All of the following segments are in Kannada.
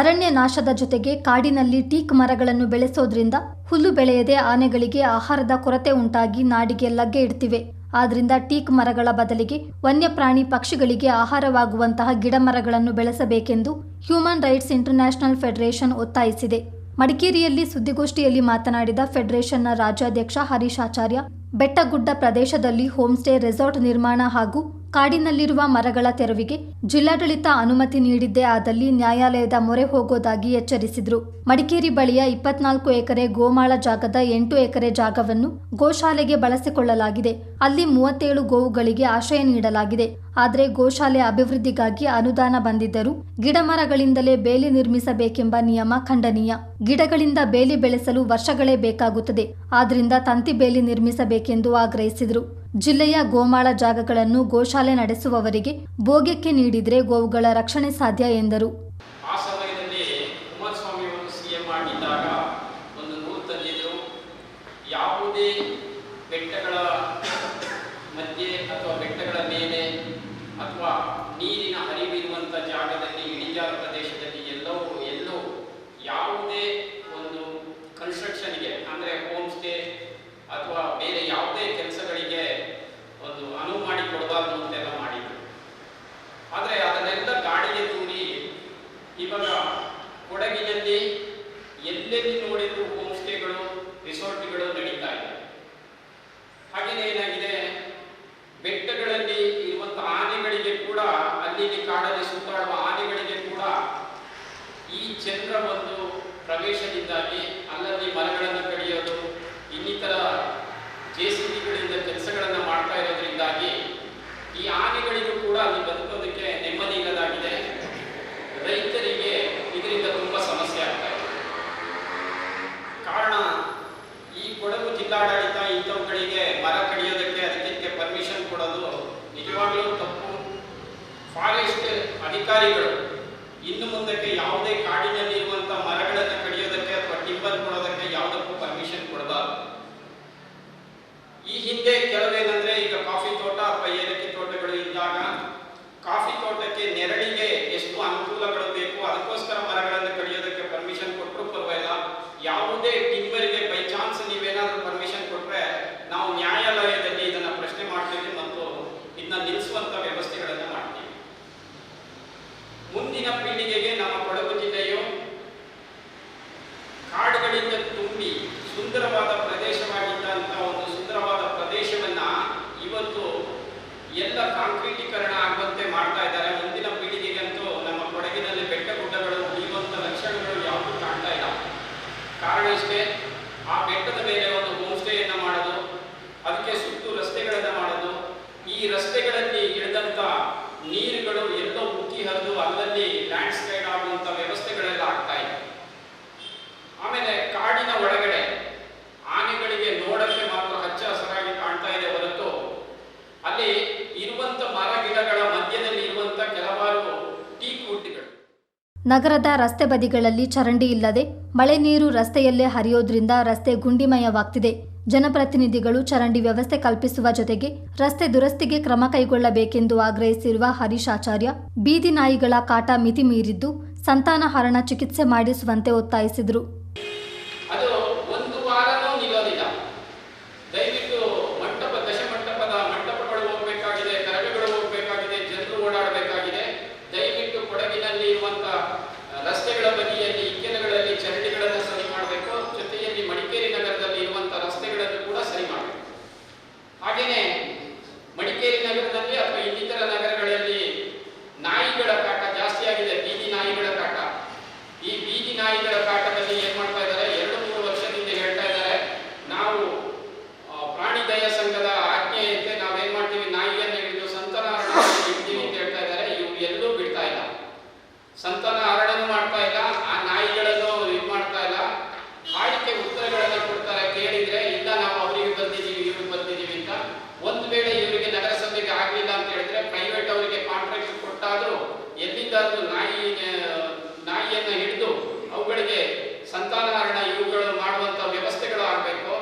ಅರಣ್ಯ ನಾಶದ ಜೊತೆಗೆ ಕಾಡಿನಲ್ಲಿ ಟೀಕ್ ಮರಗಳನ್ನು ಬೆಳೆಸೋದ್ರಿಂದ ಹುಲ್ಲು ಬೆಳೆಯದೆ ಆನೆಗಳಿಗೆ ಆಹಾರದ ಕೊರತೆ ಉಂಟಾಗಿ ನಾಡಿಗೆ ಲಗ್ಗೆ ಇಡ್ತಿವೆ. ಆದ್ರಿಂದ ಟೀಕ್ ಮರಗಳ ಬದಲಿಗೆ ವನ್ಯಪ್ರಾಣಿ ಪಕ್ಷಿಗಳಿಗೆ ಆಹಾರವಾಗುವಂತಹ ಗಿಡಮರಗಳನ್ನು ಬೆಳೆಸಬೇಕೆಂದು ಹ್ಯೂಮನ್ ರೈಟ್ಸ್ ಇಂಟರ್ನ್ಯಾಷನಲ್ ಫೆಡರೇಷನ್ ಒತ್ತಾಯಿಸಿದೆ. ಮಡಿಕೇರಿಯಲ್ಲಿ ಸುದ್ದಿಗೋಷ್ಠಿಯಲ್ಲಿ ಮಾತನಾಡಿದ ಫೆಡರೇಷನ್ನ ರಾಜ್ಯಾಧ್ಯಕ್ಷ ಹರೀಶ್ ಆಚಾರ್ಯ, ಬೆಟ್ಟಗುಡ್ಡ ಪ್ರದೇಶದಲ್ಲಿ ಹೋಮ್ಸ್ಟೇ ರೆಸಾರ್ಟ್ ನಿರ್ಮಾಣ ಹಾಗೂ ಕಾಡಿನಲ್ಲಿರುವ ಮರಗಳ ತೆರವಿಗೆ ಜಿಲ್ಲಾಡಳಿತ ಅನುಮತಿ ನೀಡಿದ್ದೇ ಆದಲ್ಲಿ ನ್ಯಾಯಾಲಯದ ಮೊರೆ ಹೋಗೋದಾಗಿ ಎಚ್ಚರಿಸಿದ್ರು. ಮಡಿಕೇರಿ ಬಳಿಯ ಇಪ್ಪತ್ನಾಲ್ಕು ಎಕರೆ ಗೋಮಾಳ ಜಾಗದ ಎಂಟು ಎಕರೆ ಜಾಗವನ್ನು ಗೋಶಾಲೆಗೆ ಬಳಸಿಕೊಳ್ಳಲಾಗಿದೆ. ಅಲ್ಲಿ ಮೂವತ್ತೇಳು ಗೋವುಗಳಿಗೆ ಆಶ್ರಯ ನೀಡಲಾಗಿದೆ. ಆದರೆ ಗೋಶಾಲೆ ಅಭಿವೃದ್ಧಿಗಾಗಿ ಅನುದಾನ ಬಂದಿದ್ದರೂ ಗಿಡಮರಗಳಿಂದಲೇ ಬೇಲಿ ನಿರ್ಮಿಸಬೇಕೆಂಬ ನಿಯಮ ಖಂಡನೀಯ. ಗಿಡಗಳಿಂದ ಬೇಲಿ ಬೆಳೆಸಲು ವರ್ಷಗಳೇ ಬೇಕಾಗುತ್ತದೆ. ಆದ್ರಿಂದ ತಂತಿ ಬೇಲಿ ನಿರ್ಮಿಸಬೇಕೆಂದು ಆಗ್ರಹಿಸಿದರು. ಜಿಲ್ಲೆಯ ಗೋಮಾಳ ಜಾಗಗಳನ್ನು ಗೋಶಾಲೆ ನಡೆಸುವವರಿಗೆ ಭೋಗ್ಯಕ್ಕೆ ನೀಡಿದರೆ ಗೋವುಗಳ ರಕ್ಷಣೆ ಸಾಧ್ಯ ಎಂದರು. ಬೆಟ್ಟಗಳ ಮಧ್ಯೆ ಅಥವಾ ಬೆಟ್ಟಗಳ ಮೇಲೆ ಅಥವಾ ನೀರಿನ ಹರಿವಿರುವಂಥ ಜಾಗದಲ್ಲಿ ಇಳಿಜಾರು ಪ್ರದೇಶದಲ್ಲಿ ಎಲ್ಲೋ ಎಲ್ಲೋ ಯಾವುದೇ ಒಂದು ಕನ್ಸ್ಟ್ರಕ್ಷನ್ಗೆ ಅಂದರೆ ಹೋಮ್ ಸ್ಟೇ ಅಥವಾ ಬೇರೆ ಯಾವುದೇ ಕೆಲಸಗಳಿಗೆ ಒಂದು ಅನುವು ಮಾಡಿ ಕೊಡಬಾರ್ದು ಅಂತೆಲ್ಲ ಮಾಡಿದ್ರು ಆದರೆ ಅದನ್ನೆಲ್ಲ ಗಾಡಿಗೆ ತೂರಿ ಇವಾಗ ಕೊಡಗಿನಲ್ಲಿ ಎಲ್ಲೆಲ್ಲಿ ನೋಡಿದ್ರು ಹೋಮ್ ಸ್ಟೇಗಳು ರಿಸಾರ್ಟ್ಗಳು ನಡೀತಾ ಇದೆ ಹಾಗೆಯೇ ಏನಾಗಿದೆ ಬೆಟ್ಟಗಳಲ್ಲಿ ಇರುವಂತಹ ಆನೆಗಳಿಗೆ ಕೂಡ ಅಲ್ಲಿ ಇಲ್ಲಿ ಕಾಡಲ್ಲಿ ಸುತ್ತಾಡುವ ಆನೆಗಳಿಗೆ ಕೂಡ ಈ ಚಂದ್ರ ಒಂದು ಪ್ರವೇಶದಿಂದಾಗಿ ಅಲ್ಲಲ್ಲಿ ಮರಗಳನ್ನು ಕಡಿಯೋದು, ಇನ್ನಿತರ ಜೆ ಸಿ ಬಿಗಳಿಂದ ಕೆಲಸಗಳನ್ನು ಮಾಡ್ತಾ ಇರೋದ್ರಿಂದಾಗಿ ಈ ಆನೆಗಳಿಗೂ ಕೂಡ ಅಲ್ಲಿ ಬದುಕೋದಕ್ಕೆ ನೆಮ್ಮದಿ ಇಲ್ಲದಾಗಿದೆ. ರೈತರಿಗೆ ಇದರಿಂದ ತುಂಬ ಸಮಸ್ಯೆ ಆಗ್ತಾ ಇದೆ. ಕಾರಣ, ಈ ಕೊಡಗು ಜಿಲ್ಲಾಡಳಿತ ಇಂಥವುಗಳಿಗೆ ಮರ ಕಡಿಯೋದಕ್ಕೆ ಅದಕ್ಕೆ ಪರ್ಮಿಷನ್ ಕೊಡೋದು ನಿಜವಾಗಿಯೂ ತಪ್ಪು. ಫಾರೆಸ್ಟ್ ಅಧಿಕಾರಿಗಳು ಇನ್ನು ಮುಂದಕ್ಕೆ ಯಾವುದೇ ಕಾಡಿನಲ್ಲಿ ಇರುವಂಥ ಮರಗಳನ್ನು ಕಡಿಯೋದಕ್ಕೆ ಅಥವಾ ಟಿಂಬರ್ ಕೊಡೋದಕ್ಕೆ ಯಾವುದಕ್ಕೂ ಪರ್ಮಿಷನ್ ಕೊಡಬಾರ್ದು ಹಿಂದೆ ಕೆಲವೇನಂದ್ರೆ ಈಗ ಕಾಫಿ ತೋಟ ಅಥವಾ ಏಲಕ್ಕಿ ತೋಟಗಳು ಇದ್ದಾಗ ಕಾಫಿ ತೋಟಕ್ಕೆ ನೆರಳಿಗೆ ಎಷ್ಟು ಅನುಕೂಲಗಳು ಬೇಕು, ಅದಕ್ಕೋಸ್ಕರ ಮರಗಳನ್ನು ಕಡಿಯೋದಕ್ಕೆ ಪರ್ಮಿಷನ್ ಕೊಟ್ಟರು ಪರವಾಗಿಲ್ಲ. ಯಾವುದೇ ಟಿಂಬರಿಗೆ ಬೈ ಚಾನ್ಸ್ ನೀವೇನಾದ್ರೂ ಪರ್ಮಿಷನ್ ಕೊಟ್ಟರೆ ನಾವು ನ್ಯಾಯಾಲಯದಲ್ಲಿ ಇದನ್ನ ಪ್ರಶ್ನೆ ಮಾಡ್ತೀವಿ ಮತ್ತು ಇದನ್ನ ನಿಲ್ಲಿಸುವಂತ ವ್ಯವಸ್ಥೆಗಳನ್ನು ಮಾಡ್ತೀವಿ. ಮುಂದಿನ ಪೀಳಿಗೆಗೆ ಆ ಬೆಟ್ಟದ ಮೇಲೆ ಒಂದು ಹೋಮ್ ಸ್ಟೇಯನ್ನು ಮಾಡೋದು, ಅದಕ್ಕೆ ಸುತ್ತು ರಸ್ತೆಗಳನ್ನು ಮಾಡೋದು. ಈ ರಸ್ತೆಗಳಲ್ಲಿ ಇಳಿದಂಥ ನೀರುಗಳು ಎಲ್ಲೋ ಉಕ್ಕಿ ಹರಿದು ಅಲ್ಲಲ್ಲಿ ಲ್ಯಾಂಡ್ ನಗರದ ರಸ್ತೆ ಬದಿಗಳಲ್ಲಿ ಚರಂಡಿ ಇಲ್ಲದೆ ಮಳೆ ನೀರು ರಸ್ತೆಯಲ್ಲೇ ಹರಿಯೋದ್ರಿಂದ ರಸ್ತೆ ಗುಂಡಿಮಯವಾಗ್ತಿದೆ. ಜನಪ್ರತಿನಿಧಿಗಳು ಚರಂಡಿ ವ್ಯವಸ್ಥೆ ಕಲ್ಪಿಸುವ ಜೊತೆಗೆ ರಸ್ತೆ ದುರಸ್ತಿಗೆ ಕ್ರಮ ಕೈಗೊಳ್ಳಬೇಕೆಂದು ಆಗ್ರಹಿಸಿರುವ ಹರೀಶ್ ಆಚಾರ್ಯ, ಬೀದಿ ನಾಯಿಗಳ ಕಾಟ ಮಿತಿ ಮೀರಿದ್ದು ಸಂತಾನಹರಣ ಚಿಕಿತ್ಸೆ ಮಾಡಿಸುವಂತೆ ಒತ್ತಾಯಿಸಿದರು. ಕೊಡಗಿನಲ್ಲಿ ಇರುವಂತ ರಸ್ತೆಗಳ ಬದಿಯಲ್ಲಿ ಇದ್ದರನ್ನು ನಾಯಿ ನಾಯಿಯನ್ನು ಹಿಡಿದು ಅವುಗಳಿಗೆ ಸಂತಾನಹರಣ ಇವುಗಳು ಮಾಡುವಂಥ ವ್ಯವಸ್ಥೆಗಳು ಆಗಬೇಕು?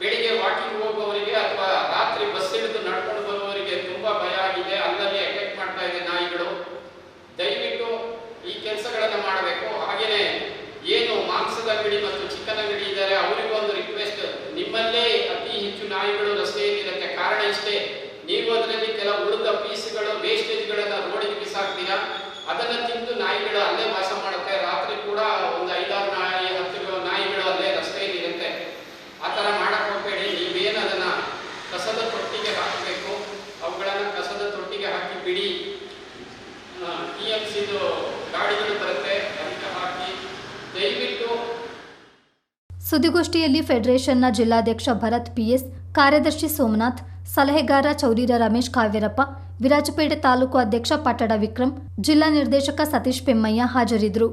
ಬೆಳಿಗ್ಗೆ ವಾಕಿಂಗ್ ಹೋಗುವವರಿಗೆ ಅಥವಾ ರಾತ್ರಿ ಬಸ್ ಹಿಡಿದು ನಡ್ಕೊಂಡು ಬರುವವರಿಗೆ ತುಂಬಾ ಭಯ ಆಗಿದೆ. ಅಲ್ಲಲ್ಲಿ ಅಟ್ಯಾಕ್ ಮಾಡ್ತಾ ಇದೆ ನಾಯಿಗಳು. ದಯವಿಟ್ಟು ಈ ಕೆಲಸಗಳನ್ನು ಮಾಡಬೇಕು. ಹಾಗೆಯೇ ಏನು ಮಾಂಸದ ಅಂಗಡಿ ಮತ್ತು ಚಿಕನ್ ಅಂಗಡಿ ಇದ್ದಾರೆ, ಅವರಿಗೂ ಒಂದು ರಿಕ್ವೆಸ್ಟ್ ನಿಮ್ಮಲ್ಲೇ ಅತಿ ಹೆಚ್ಚು ನಾಯಿಗಳು ರಸ್ತೆಯಲ್ಲಿರುತ್ತೆ ಕಾರಣ ಇಷ್ಟೇ, ನೀವು ಅದರಲ್ಲಿ ಕೆಲವು ಉಳಿದ ಪೀಸ್ಗಳು ವೇಸ್ಟೇಜ್ಗಳನ್ನು ರೋಡಿಗೆ ಬಿಸಾಕ್ತೀರಾ? ಅದನ್ನ ತಿಂದು ನಾಯಿಗಳು ಅಲ್ಲೇ ವಾಸ ಮಾಡುತ್ತೆ. ರಾತ್ರಿ ಕೂಡ ಒಂದು ಐದಾರು ನಾಯಿ, ಹತ್ತು ನಾಯಿಗಳು ಅಲ್ಲೇ ರಸ್ತೆಯಲ್ಲಿ ಇರುತ್ತೆ. ಆ ಥರ ಮಾಡಕ್ ಹೋಗ್ಬೇಡಿ. ನೀವೇನು ಅದನ್ನ ಕಸದ ತೊಟ್ಟಿಗೆ ಹಾಕಬೇಕು. ಅವುಗಳನ್ನು ಕಸದ ತೊಟ್ಟಿಗೆ ಹಾಕಿ ಬಿಡಿ. ಟಿ ಎಂ ಸಿದು ಗಾಡಿಗಳು ಬರುತ್ತೆ. ಅದಕ್ಕೆ ಹಾಕಿ ದಯವಿಟ್ಟು ಸುದ್ದಿಗೋಷ್ಠಿಯಲ್ಲಿ ಫೆಡರೇಷನ್ನ ಜಿಲ್ಲಾಧ್ಯಕ್ಷ ಭರತ್ ಪಿಎಸ್, ಕಾರ್ಯದರ್ಶಿ ಸೋಮನಾಥ್, ಸಲಹೆಗಾರ ಚೌರಿರ ರಮೇಶ್ ಕಾವೇರಪ್ಪ ವಿರಾಜಪೇಟೆ ತಾಲೂಕು ಅಧ್ಯಕ್ಷ ಪಟ್ಟಡ ವಿಕ್ರಮ್ ಜಿಲ್ಲಾ ನಿರ್ದೇಶಕ ಸತೀಶ್ ಪೆಮ್ಮಯ್ಯ ಹಾಜರಿದ್ದರು.